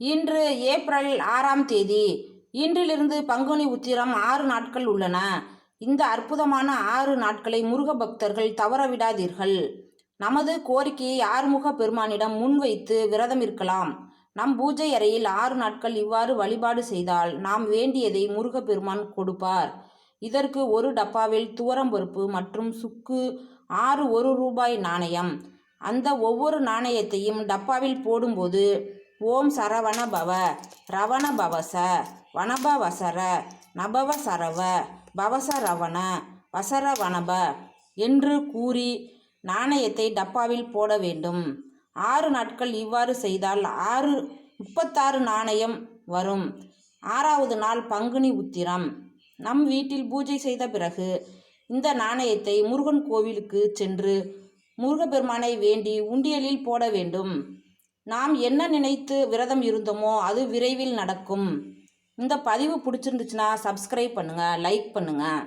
இன்று ஏப்ரல் ஆறாம் தேதி. இன்றிலிருந்து பங்குனி உத்திரம் ஆறு நாட்கள் உள்ளன. இந்த அற்புதமான ஆறு நாட்களை முருக பக்தர்கள் தவறவிடாதீர்கள். நமது கோரிக்கையை ஆறுமுக பெருமானிடம் முன்வைத்து விரதம் இருக்கலாம். நம் பூஜை அறையில் ஆறு நாட்கள் இவ்வாறு வழிபாடு செய்தால் நாம் வேண்டியதை முருக பெருமான் கொடுப்பார். இதற்கு ஒரு டப்பாவில் துவரம்பருப்பு மற்றும் சுக்கு ஆறு ஒரு ரூபாய் நாணயம். அந்த ஒவ்வொரு நாணயத்தையும் டப்பாவில் போடும்போது ஓம் சரவண பவ ரவண பவச வனப வசர நபவ சரவ பவச ரவண வசர வனப என்று கூறி நாணயத்தை டப்பாவில் போட வேண்டும். ஆறு நாட்கள் இவ்வாறு செய்தால் ஆறு முப்பத்தாறு நாணயம் வரும். ஆறாவது நாள் பங்குனி உத்திரம். நம் வீட்டில் பூஜை செய்த பிறகு இந்த நாணயத்தை முருகன் கோவிலுக்கு சென்று முருகப்பெருமானை வேண்டி உண்டியலில் போட வேண்டும். நாம் என்ன நினைத்து விரதம் இருந்தோமோ அது விரைவில் நடக்கும். இந்த பதிவு பிடிச்சிருந்துச்சுன்னா சப்ஸ்கிரைப் பண்ணுங்கள் லைக் பண்ணுங்கள்